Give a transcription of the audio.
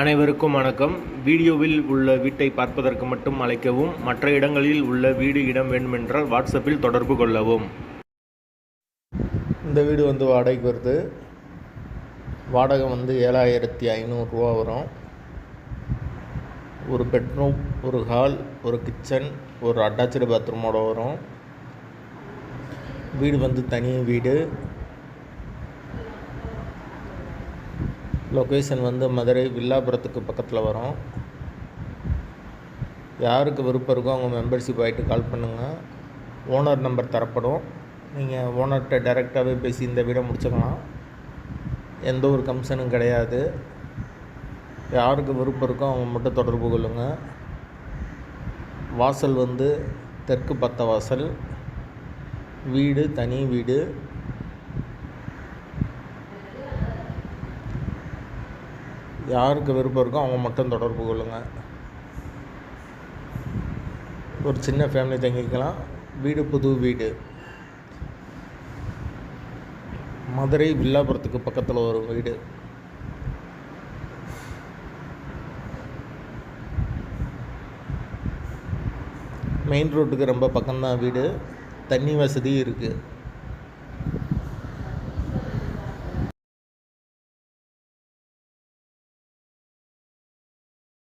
அனைவருக்கும் வணக்கம். வீடியோவில் உள்ள வீட்டை பார்ப்பதற்கு மட்டும் அழைக்கவும் மற்ற இடங்களில் உள்ள வீடு இடம் வேண்டுமென்றால் வாட்ஸ்அப்பில் தொடர்பு கொள்ளவும். இந்த வீடு வந்து வாடகைக்கு வருது. வாடகை வந்து ஏழாயிரத்தி ஐநூறுரூவா வரும். ஒரு பெட்ரூம் ஒரு ஹால் ஒரு கிச்சன் ஒரு அட்டாச்சு பாத்ரூமோட வரும். வீடு வந்து தனி வீடு. லொக்கேஷன் வந்து மதுரை வில்லாபுரத்துக்கு பக்கத்தில் வரும். யாருக்கு விருப்பம் இருக்கோ அவங்க மெம்பர்ஷிப் ஆகிட்டு கால் பண்ணுங்கள் ஓனர் நம்பர் தரப்படும். நீங்கள் ஓனர்கிட்ட டைரெக்டாகவே பேசி இந்த வீடை முடிச்சுக்கலாம். எந்த ஒரு கமிஷனும் கிடையாது. யாருக்கு விருப்பம் இருக்கோ அவங்க மட்டும் தொடர்பு கொள்ளுங்கள் வாசல் வந்து தெற்கு பத்த வாசல். வீடு தனி வீடு. யாருக்கு விருப்பம் இருக்கோ அவங்க மட்டும் தொடர்பு கொள்ளுங்கள் ஒரு சின்ன ஃபேமிலி தங்கிக்கலாம். வீடு புது வீடு. மதுரை வில்லாபுரத்துக்கு பக்கத்தில் ஒரு வீடு. மெயின் ரோட்டுக்கு ரொம்ப பக்கம்தான் வீடு. தண்ணி வசதி இருக்குது